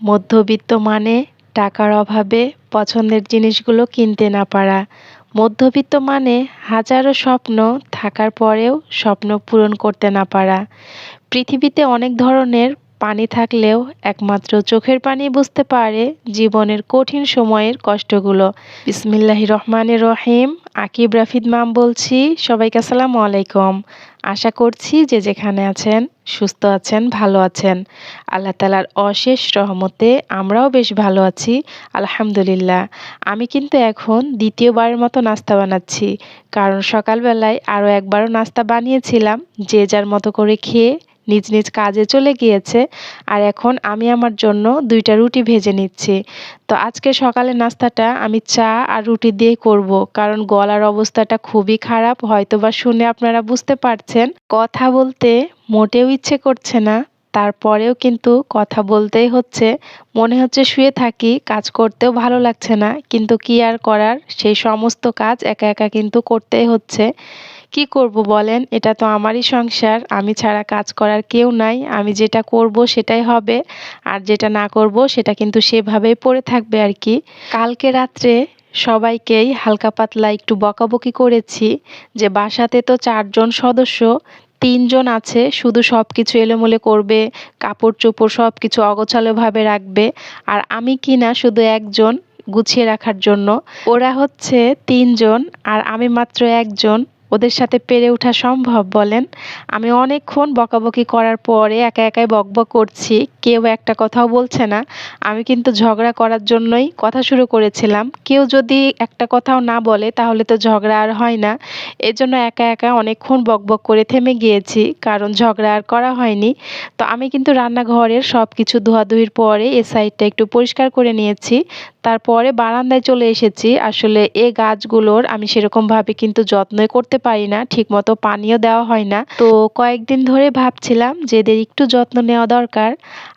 মধ্যবিত্ত মানে টাকার অভাবে পছন্দের জিনিসগুলো কিনতে না পারা। মধ্যবিত্ত মানে হাজারো স্বপ্ন থাকার পরেও স্বপ্ন পূরণ করতে না পারা। পৃথিবীতে অনেক ধরনের পানি থাকলেও একমাত্র চোখের পানি বুঝতে পারে জীবনের কঠিন সময়ের কষ্টগুলো। বিসমিল্লাহ রহমানের রহিম। আকিব রাফিদ মাম বলছি, সবাইকে আসসালামু আলাইকুম। আশা করছি যে যেখানে আছেন, সুস্থ আছেন, ভালো আছেন। আল্লাহ তালার অশেষ রহমতে আমরাও বেশ ভালো আছি, আলহামদুলিল্লাহ। আমি কিন্তু এখন দ্বিতীয়বারের মতো নাস্তা বানাচ্ছি। কারণ সকালবেলায় আরও একবারও নাস্তা বানিয়েছিলাম, যে যার মতো করে খেয়ে নিজ নিজ কাজে চলে গিয়েছে। আর এখন আমি আমার জন্য দুইটা রুটি ভেজে নিচ্ছি। তো আজকে সকালে নাস্তাটা আমি চা আর রুটি দিয়ে করব, কারণ গলার অবস্থাটা খুবই খারাপ হয়তো বা শুনে আপনারা বুঝতে পারছেন। কথা বলতে মোটেও ইচ্ছে করছে না, তারপরেও কিন্তু কথা বলতেই হচ্ছে। মনে হচ্ছে শুয়ে থাকি, কাজ করতেও ভালো লাগছে না, কিন্তু কি আর করার, সেই সমস্ত কাজ একা একা কিন্তু করতেই হচ্ছে। কি করব বলেন? এটা তো আমারই সংসার। আমি ছাড়া কাজ করার কেউ নাই। আমি যেটা করব সেটাই হবে। আর যেটা না করব সেটা কিন্তু সেভাবেই পড়ে থাকবে আর কি। কালকে রাত্রে সবাইকেই হালকা পাতলা একটু বকাবকি করেছি যে বাসাতে তো চারজন সদস্য, তিনজন আছে, শুধু সব কিছু এলোমেলো করবে কাপড় চোপড় সব কিছু অগোছালোভাবে রাখবে। আর আমি কি না শুধু একজন গুছিয়ে রাখার জন্য। ওরা হচ্ছে তিনজন আর আমি মাত্র একজন। ওদের সাথে পেরে ওঠা সম্ভব বলেন। আমি অনেকক্ষণ বকাবকি করার পরে একা একাই বকবক করছি, কেউ একটা কথাও বলছে না। আমি কিন্তু ঝগড়া করার জন্যই কথা শুরু করেছিলাম। কেউ যদি একটা কথাও না বলে তাহলে তো ঝগড়া আর হয় না। এজন্য একা একা অনেকক্ষণ বকবক করে থেমে গিয়েছি, কারণ ঝগড়া আর করা হয়নি। তো আমি কিন্তু রান্নাঘরের সব কিছু ধোয়াধুয়ির পরে এ সাইডটা একটু পরিষ্কার করে নিয়েছি। তারপরে বারান্দায় চলে এসেছি। আসলে এ গাছগুলোর আমি সেরকমভাবে কিন্তু যত্নই করতে পারি না, ঠিকমতো পানিও দেওয়া হয় না। তো কয়েকদিন ধরে ভাবছিলাম যে এদের একটু যত্ন নেওয়া দরকার।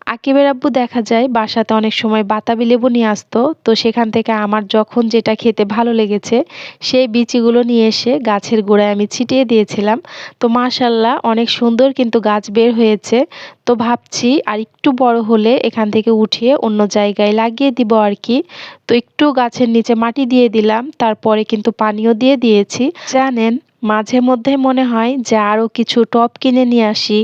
আকিবের আব্বু দেখা যায়, বাসাতে অনেক সময় বাতাবি লেবু নিয়ে আসতো। তো সেখান থেকে আমার যখন যেটা খেতে ভালো লেগেছে, সেই বিচিগুলো নিয়ে এসে গাছের গোড়ায় আমি ছিটিয়ে দিয়েছিলাম। তো মাশাল্লাহ, অনেক সুন্দর কিন্তু গাছ বের হয়েছে। তো ভাবছি আর একটু বড় হলে এখান থেকে উঠিয়ে অন্য জায়গায় লাগিয়ে দিব আর কি। তো একটু গাছের নিচে মাটি দিয়ে দিলাম, তারপরে কিন্তু পানিও দিয়ে দিয়েছি। জানেন মাঝে মধ্যে মনে হয় যে আরও কিছু টব কিনে নিয়ে আসি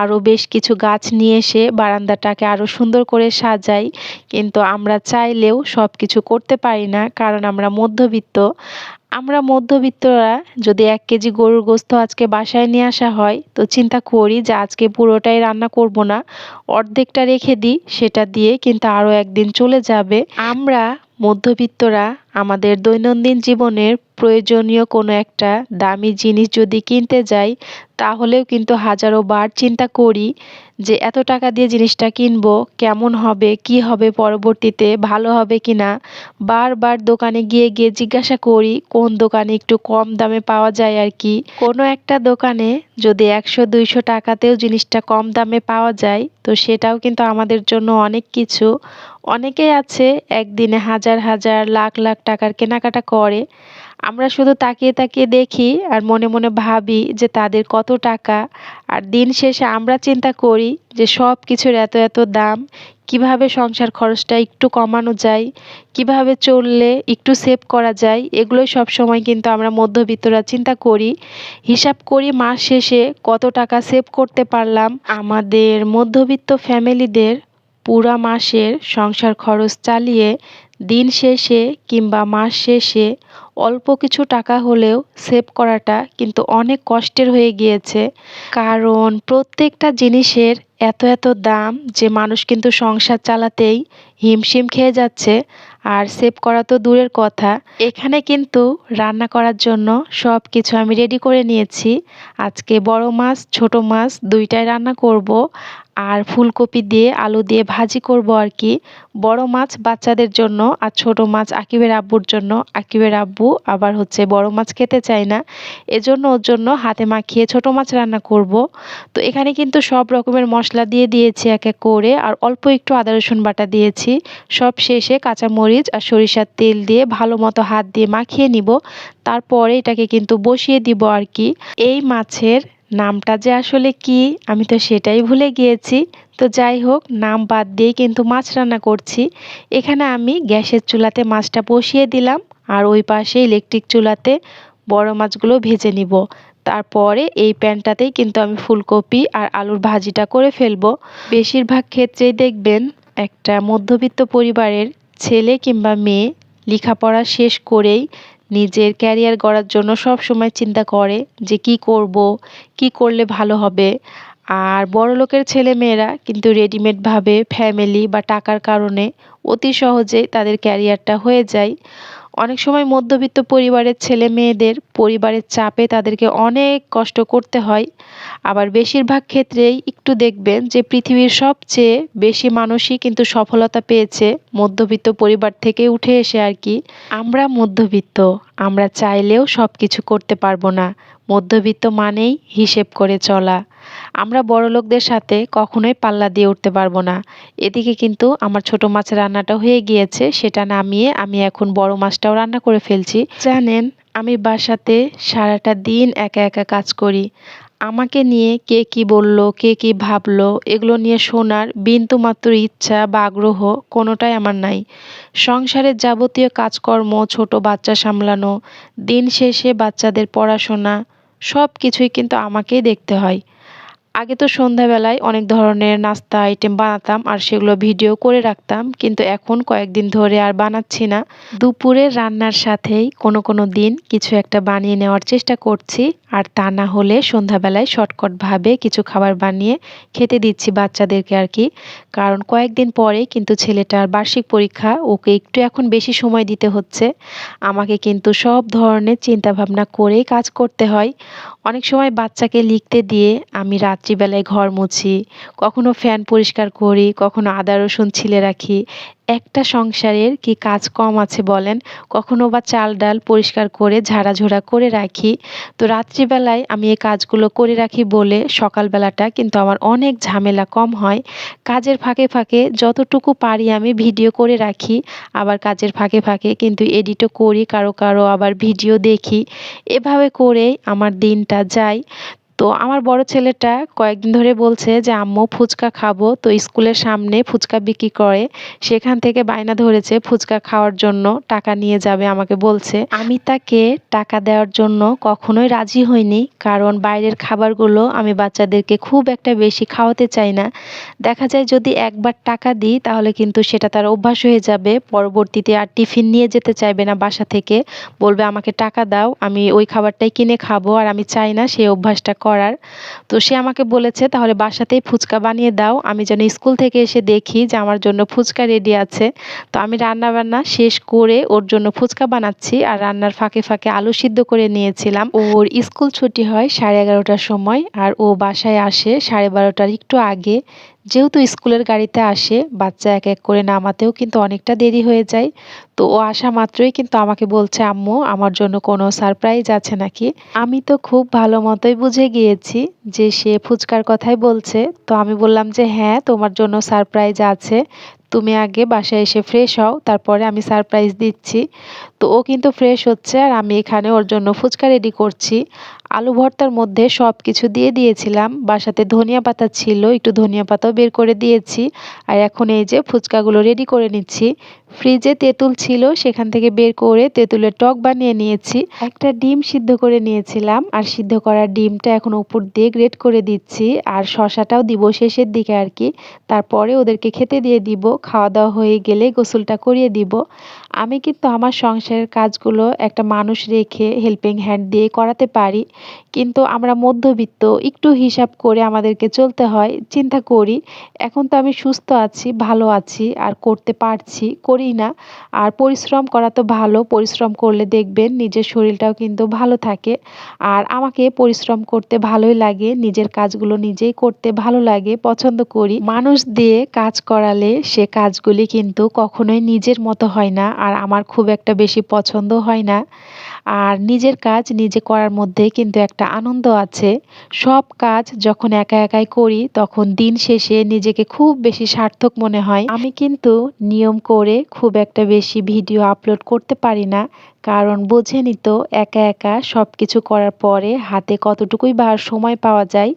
আরও বেশ কিছু গাছ নিয়ে এসে বারান্দাটাকে আরও সুন্দর করে সাজাই। কিন্তু আমরা চাইলেও সব কিছু করতে পারি না, কারণ আমরা মধ্যবিত্ত। আমরা মধ্যবিত্তরা যদি এক কেজি গরুর গোস্ত আজকে বাসায় নিয়ে আসা হয়, তো চিন্তা করি যে আজকে পুরোটাই রান্না করব না। অর্ধেকটা রেখে দিই, সেটা দিয়ে কিন্তু আরও একদিন চলে যাবে। আমরা মধ্যবিত্তরা আমাদের দৈনন্দিন জীবনের প্রয়োজনীয় কোনো একটা দামি জিনিস যদি কিনতে যাই, তাহলেও কিন্তু হাজারো বার চিন্তা করি যে এত টাকা দিয়ে জিনিসটা কিনবো, কেমন হবে, কি হবে পরবর্তীতে, ভালো হবে কি না বারবার দোকানে গিয়ে গিয়ে জিজ্ঞাসা করি, কোন দোকানে একটু কম দামে পাওয়া যায় আর কি। কোনো একটা দোকানে যদি একশো, দুইশো টাকাতেও জিনিসটা কম দামে পাওয়া যায়, তো সেটাও কিন্তু আমাদের জন্য অনেক কিছু। অনেকেই আছে, একদিনে হাজার হাজার, লাখ লাখ টাকার কেনাকাটা করে। আমরা শুধু তাকিয়ে তাকিয়ে দেখি আর মনে মনে ভাবি যে তাদের কত টাকা। আর দিন শেষে আমরা চিন্তা করি যে সব কিছুর এত এত দাম, কীভাবে সংসার খরচটা একটু কমানো যায়, কীভাবে চললে একটু সেভ করা যায়, এগুলোই সব সময় কিন্তু আমরা মধ্যবিত্তরা চিন্তা করি। হিসাব করি মাস শেষে কত টাকা সেভ করতে পারলাম। আমাদের মধ্যবিত্ত ফ্যামিলিদের পুরা মাসের সংসার খরচ চালিয়ে দিন শেষে কিংবা মাস শেষে অল্প কিছু টাকা হলেও সেভ করাটা কিন্তু অনেক কষ্টের হয়ে গিয়েছে। কারণ প্রত্যেকটা জিনিসের এত এত দাম যে মানুষ কিন্তু সংসার চালাতেই হিমশিম খেয়ে যাচ্ছে। আর সেভ করা তো দূরের কথা। এখানে কিন্তু রান্না করার জন্য সব কিছু আমি রেডি করে নিয়েছি। আজকে বড় মাছ, ছোট মাছ দুইটাই রান্না করব। আর ফুলকপি দিয়ে, আলু দিয়ে ভাজি করব আর কি। বড় মাছ বাচ্চাদের জন্য আর ছোট মাছ আকিবের আব্বুর জন্য। আকিবের আব্বু আবার হচ্ছে বড় মাছ খেতে চায় না। এজন্য ওর জন্য হাতে মাখিয়ে ছোট মাছ রান্না করব। তো এখানে কিন্তু সব রকমের মশলা দিয়ে দিয়েছি এক এক করে। আর অল্প একটু আদা, রসুন বাটা দিয়েছি। সব শেষে কাঁচামরিচ আর সরিষার তেল দিয়ে ভালো মতো হাত দিয়ে মাখিয়ে নিব। তারপরে এটাকে কিন্তু বসিয়ে দিব আর কি। এই মাছের নামটা যে আসলে কি, আমি তো সেটাই ভুলে গিয়েছি। তো যাই হোক, নাম বাদ দিয়ে কিন্তু মাছ রান্না করছি। এখানে আমি গ্যাসের চুলাতে মাছটা বসিয়ে দিলাম আর ওই পাশে ইলেকট্রিক চুলাতে বড় মাছগুলো ভেজে নিব। তারপরে এই প্যানটাতেই কিন্তু আমি ফুলকপি আর আলুর ভাজিটা করে ফেলব। বেশিরভাগ ক্ষেত্রেই দেখবেন একটা মধ্যবিত্ত পরিবারের ছেলে কিংবা মেয়ে লেখাপড়া শেষ করেই নিজের ক্যারিয়ার গড়ার জন্য সব সময় চিন্তা করে যে কি করব, কি করলে ভালো হবে। আর বড় লোকের ছেলে মেয়েরা কিন্তু রেডিমেডভাবে ফ্যামিলি বা টাকার কারণে অতি সহজেই তাদের ক্যারিয়ারটা হয়ে যায়। অনেক সময় মধ্যবিত্ত পরিবারের ছেলে মেয়েদের পরিবারের চাপে তাদেরকে অনেক কষ্ট করতে হয়। আবার বেশিরভাগ ক্ষেত্রেই একটু দেখবেন যে পৃথিবীর সবচেয়ে বেশি মানুষই কিন্তু সফলতা পেয়েছে মধ্যবিত্ত পরিবার থেকে উঠে এসে আর কি। আমরা মধ্যবিত্ত, আমরা চাইলেও সব কিছু করতে পারব না। মধ্যবিত্ত মানেই হিসেব করে চলা। আমরা বড়লোকদের সাথে কখনোই পাল্লা দিয়ে উঠতে পারব না। এদিকে কিন্তু আমার ছোট মাছের রান্নাটা হয়ে গিয়েছে সেটা নামিয়ে আমি এখন বড় মাছটাও রান্না করে ফেলছি। জানেন আমি বাসাতে সারাটা দিন একা একা কাজ করি। আমাকে নিয়ে কে কি বলল কে কি ভাবলো এগুলো নিয়ে শোনার বিন্দুমাত্র ইচ্ছা বা আগ্রহ কোনোটাই আমার নাই। সংসারের যাবতীয় কাজকর্ম ছোট বাচ্চা সামলানো দিন শেষে বাচ্চাদের পড়াশোনা সব কিছুই কিন্তু আমাকেই দেখতে হয়। আগে তো সন্ধ্যাবেলায় অনেক ধরনের নাস্তা আইটেম বানাতাম আর সেগুলো ভিডিও করে রাখতাম, কিন্তু এখন কয়েকদিন ধরে আর বানাচ্ছি না। দুপুরের রান্নার সাথেই কোনো কোনো দিন কিছু একটা বানিয়ে নেওয়ার চেষ্টা করছি, আর তা না হলে সন্ধ্যাবেলায় শর্টকটভাবে কিছু খাবার বানিয়ে খেতে দিচ্ছি বাচ্চাদেরকে আর কি। কারণ কয়েকদিন পরে কিন্তু ছেলেটার বার্ষিক পরীক্ষা, ওকে একটু এখন বেশি সময় দিতে হচ্ছে। আমাকে কিন্তু সব ধরনের চিন্তাভাবনা করেই কাজ করতে হয়। অনেক সময় বাচ্চাকে লিখতে দিয়ে আমি রাত্রিবেলায় ঘর মুছি, কখনো ফ্যান পরিষ্কার করি, কখনো আদা, রসুন ছিলে রাখি। একটা সংসারের কি কাজ কম আছে বলেন? কখনো বা চাল ডাল পরিষ্কার করে, ঝাড়াঝোড়া করে রাখি। তো রাত্রিবেলায় আমি এই কাজগুলো করে রাখি বলে সকালবেলাটা কিন্তু আমার অনেক ঝামেলা কম হয়। কাজের ফাঁকে ফাঁকে যতটুকু পারি আমি ভিডিও করে রাখি। আবার কাজের ফাঁকে ফাঁকে কিন্তু এডিটও করি, কারও কারও আবার ভিডিও দেখি। এভাবে করেই আমার দিনটা যায়। তো আমার বড় ছেলেটা কয়েকদিন ধরে বলছে যে, আম্মু, ফুচকা খাব। তো স্কুলের সামনে ফুচকা বিক্রি করে, সেখান থেকে বায়না ধরেছে ফুচকা খাওয়ার জন্য, টাকা নিয়ে যাবে আমাকে বলছে। আমি তাকে টাকা দেওয়ার জন্য কখনোই রাজি হইনি, কারণ বাইরের খাবারগুলো আমি বাচ্চাদেরকে খুব একটা বেশি খাওয়াতে চাই না। দেখা যায় যদি একবার টাকা দিই, তাহলে কিন্তু সেটা তার অভ্যাস হয়ে যাবে। পরবর্তীতে আর টিফিন নিয়ে যেতে চাইবে না বাসা থেকে। বলবে, আমাকে টাকা দাও, আমি ওই খাবারটাই কিনে খাব। আর আমি চাই না সেই অভ্যাসটা করার। তো সে আমাকে বলেছে, তাহলে বাসাতেই ফুচকা বানিয়ে দাও। আমি যেন স্কুল থেকে এসে দেখি যে আমার জন্য ফুচকা রেডি আছে। তো আমি রান্না বান্না শেষ করে ওর জন্য ফুচকা বানাচ্ছি আর রান্নার ফাঁকে ফাঁকে আলু সিদ্ধ করে নিয়েছিলাম। ওর স্কুল ছুটি হয় সাড়ে এগারোটার সময় আর ও বাসায় আসে সাড়ে বারোটার একটু আগে। যেহেতু স্কুলের গাড়িতে আসে, বাচ্চা এক এক করে নামাতেও কিন্তু অনেকটা দেরি হয়ে যায়। তো ও আসা মাত্রই কিন্তু আমাকে বলছে, আম্মু, আমার জন্য কোনো সারপ্রাইজ আছে নাকি? আমি তো খুব ভালো মতোই বুঝে গিয়েছি যে সে ফুচকার কথাই বলছে। তো আমি বললাম যে হ্যাঁ তোমার জন্য সারপ্রাইজ আছে। তুমি আগে বাসায় এসে ফ্রেশ হও, তারপরে আমি সারপ্রাইজ দিচ্ছি। তো ও কিন্তু ফ্রেশ হচ্ছে আর আমি এখানে ওর জন্য ফুচকা রেডি করছি। আলু ভর্তার মধ্যে সব কিছু দিয়ে দিয়েছিলাম। বাসাতে ধনিয়া পাতা ছিল, একটু ধনিয়া পাতাও বের করে দিয়েছি। আর এখন এই যে ফুচকাগুলো রেডি করে নিচ্ছি। ফ্রিজে তেঁতুল ছিল, সেখান থেকে বের করে তেঁতুলের টক বানিয়ে নিয়েছি। একটা ডিম সিদ্ধ করে নিয়েছিলাম, আর সিদ্ধ করা ডিমটা এখন উপর দিয়ে গ্রেট করে দিচ্ছি, আর শশাটাও দিব শেষের দিকে আর কি। তারপরে ওদেরকে খেতে দিয়ে দিব খাওয়া দাওয়া হয়ে গেলে গোসলটা করিয়ে দিব। আমি কিন্তু আমার সংসারের কাজগুলো একটা মানুষ রেখে হেল্পিং হ্যান্ড দিয়ে করাতে পারি, কিন্তু আমরা মধ্যবিত্ত, একটু হিসাব করে আমাদেরকে চলতে হয়, চিন্তা করি। এখন তো আমি সুস্থ আছি, ভালো আছি, আর করতে পারছি, করি না। আর পরিশ্রম করা তো ভালো, পরিশ্রম করলে দেখবেন নিজের শরীরটাও কিন্তু ভালো থাকে। আর আমাকে পরিশ্রম করতে ভালোই লাগে, নিজের কাজগুলো নিজেই করতে ভালো লাগে, পছন্দ করি। মানুষ দিয়ে কাজ করালে সে কাজগুলি কিন্তু কখনোই নিজের মতো হয় না, আর আমার খুব একটা বেশি পছন্দ হয় না। আর নিজের কাজ নিজে করার মধ্যে কিন্তু একটা আনন্দ আছে। সব কাজ যখন একা একাই করি, তখন দিন শেষে নিজেকে খুব বেশি সার্থক মনে হয়। আমি কিন্তু নিয়ম করে খুব একটা বেশি ভিডিও আপলোড করতে পারি না। কারণ বোঝেনই তো একা একা সব কিছু করার পরে হাতে কতটুকুই বা সময় পাওয়া যায়।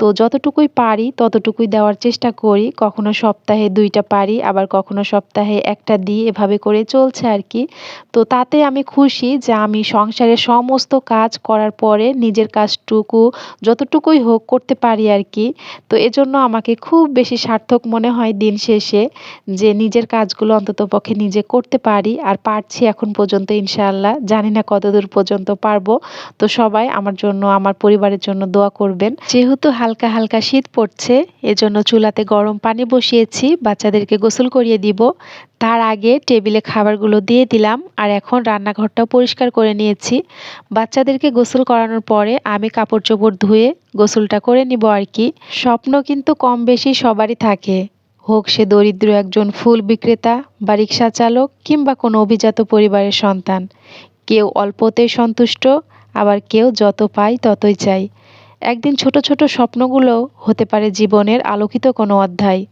তো যতটুকুই পারি ততটুকুই দেওয়ার চেষ্টা করি। কখনো সপ্তাহে দুইটা পারি, আবার কখনো সপ্তাহে একটা দিই। এভাবে করে চলছে আর কি। তো তাতে আমি খুশি যে আমি সংসারের সমস্ত কাজ করার পরে নিজের কাজটুকু যতটুকুই হোক করতে পারি আর কি। তো এজন্য আমাকে খুব বেশি সার্থক মনে হয় দিন শেষে যে নিজের কাজগুলো অন্ততপক্ষে নিজে করতে পারি। আর পারছি এখন পর্যন্ত ইনশাআল্লাহ। জানি না কতদূর পর্যন্ত পারব। তো সবাই আমার জন্য, আমার পরিবারের জন্য দোয়া করবেন। যেহেতু হালকা হালকা শীত পড়ছে, এজন্য চুলাতে গরম পানি বসিয়েছি। বাচ্চাদেরকে গোসল করিয়ে দিব। তার আগে টেবিলে খাবারগুলো দিয়ে দিলাম। আর এখন রান্নাঘরটাও পরিষ্কার করে নিয়েছি। বাচ্চাদেরকে গোসল করানোর পরে আমি কাপড় চোপড় ধুয়ে গোসলটা করে নিব আর কি। স্বপ্ন কিন্তু কম বেশি সবারই থাকে। হোক সে দরিদ্র একজন ফুল বিক্রেতা, বা রিক্সা চালক, কিংবা কোনো অভিজাত পরিবারের সন্তান। কেউ অল্পতেই সন্তুষ্ট, আবার কেউ যত পায় ততই চাই একদিন ছোট ছোট স্বপ্নগুলো হতে পারে জীবনের আলোকিত কোনো অধ্যায়।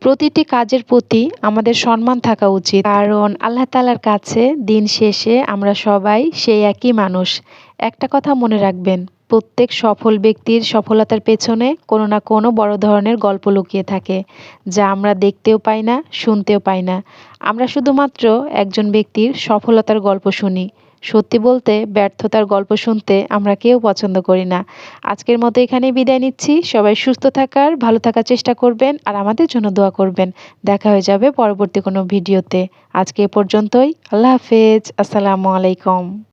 প্রতিটি কাজের প্রতি আমাদের সম্মান থাকা উচিত। কারণ আল্লাহ তালার কাছে দিন শেষে আমরা সবাই সেই একই মানুষ। একটা কথা মনে রাখবেন প্রত্যেক সফল ব্যক্তির সফলতার পেছনে কোনো না কোনো বড় ধরনের গল্প লুকিয়ে থাকে, যা আমরা দেখতেও পাই না, শুনতেও পাই না। আমরা শুধুমাত্র একজন ব্যক্তির সফলতার গল্প শুনি। সত্যি বলতে, ব্যর্থতার গল্প শুনতে আমরা কেউ পছন্দ করি না। আজকের মতো এখানেই বিদায় নিচ্ছি। সবাই সুস্থ থাকার, ভালো থাকার চেষ্টা করবেন আর আমাদের জন্য দোয়া করবেন। দেখা হয়ে যাবে পরবর্তী কোনো ভিডিওতে। আজকে এ পর্যন্তই। আল্লাহ হাফেজ। আসসালামু আলাইকুম।